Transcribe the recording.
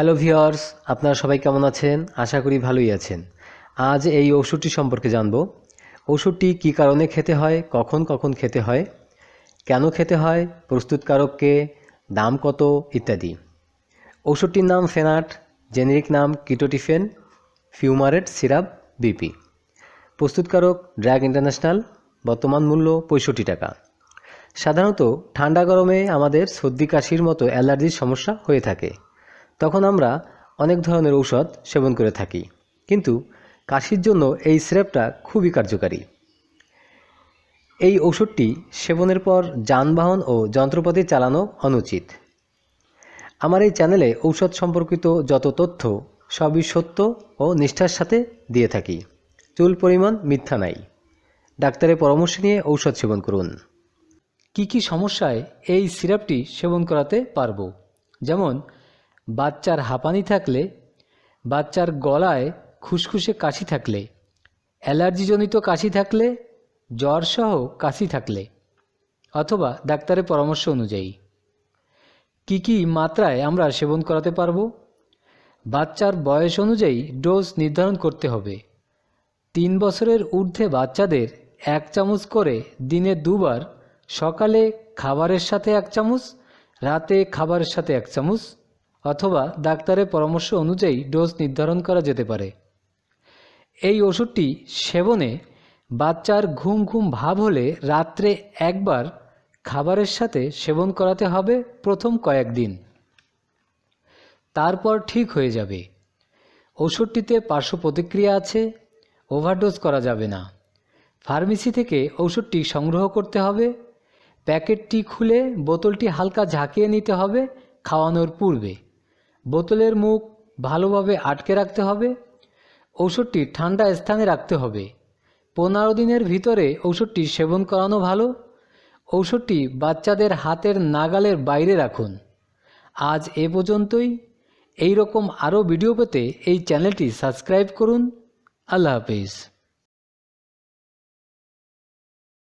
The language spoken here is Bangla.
হ্যালো ভিওর্স আপনারা সবাই কেমন আছেন? আশা করি ভালোই আছেন। আজ এই ওষুধটি সম্পর্কে জানব। ওষুধটি কী কারণে খেতে হয়? কখন কখন খেতে হয়? কেন খেতে হয়? প্রস্তুতকারককে? দাম কত? ইত্যাদি। ওষুধটির নাম ফেনাট, জেনেরিক নাম কিটোটিফেন, ফিউমারেট সিরাপ, বিপি। প্রস্তুতকারক ড্রাগ ইন্টারন্যাশনাল, বর্তমান মূল্য পঁয়ষট্টি টাকা। সাধারণত ঠান্ডা গরমে আমাদের সর্দি, কাশির মতো অ্যালার্জির সমস্যা হয়ে থাকে। তখন আমরা অনেক ধরনের ঔষধ সেবন করে থাকি। কিন্তু কাশির জন্য এই সিরাপটা খুবই কার্যকারী। এই ওষুধটি সেবনের পর যানবাহন ও যন্ত্রপাতি চালানো অনুচিত। আমার এই চ্যানেলে ঔষধ সম্পর্কিত যত তথ্য সবই সত্য ও নিষ্ঠার সাথে দিয়ে থাকি। চুল পরিমাণ মিথ্যা নাই। ডাক্তারের পরামর্শ নিয়ে ঔষধ সেবন করুন। কি কি সমস্যায় এই সিরাপটি সেবন করাতে পারব? যেমন বাচ্চার হাঁপানি থাকলে, বাচ্চার গলায় খুসখুসে কাশি থাকলে, অ্যালার্জিজনিত কাশি থাকলে, জ্বরসহ কাশি থাকলে, অথবা ডাক্তারের পরামর্শ অনুযায়ী। কি কি মাত্রায় আমরা সেবন করাতে পারব? বাচ্চার বয়স অনুযায়ী ডোজ নির্ধারণ করতে হবে। তিন বছরের ঊর্ধ্বে বাচ্চাদের এক চামচ করে দিনে দুবার সকালে খাবারের সাথে এক চামচ, রাতে খাবারের সাথে এক চামচ অথবা ডাক্তারের পরামর্শ অনুযায়ী ডোজ নির্ধারণ করা যেতে পারে। এই ওষুধটি সেবনে বাচ্চার ঘুম ঘুম ভাব হলে রাত্রে একবার খাবারের সাথে সেবন করাতে হবে প্রথম কয়েকদিন তারপর ঠিক হয়ে যাবে। ওষুধটিতে পার্শ্ব প্রতিক্রিয়া আছে, ওভারডোজ করা যাবে না। ফার্মেসি থেকে ওষুধটি সংগ্রহ করতে হবে, প্যাকেটটি খুলে বোতলটি হালকা ঝাঁকিয়ে নিতে হবে খাওয়ানোর পূর্বে। বোতলের মুখ ভালোভাবে আটকে রাখতে হবে। ঔষধটি ঠান্ডা স্থানে রাখতে হবে। পনেরো দিনের ভিতরে ঔষধটি সেবন করানো ভালো। ঔষধটি বাচ্চাদের হাতের নাগালের বাইরে রাখুন। আজ এ পর্যন্তই। এই রকম আরও ভিডিও পেতে এই চ্যানেলটি সাবস্ক্রাইব করুন। আল্লাহ হাফিজ।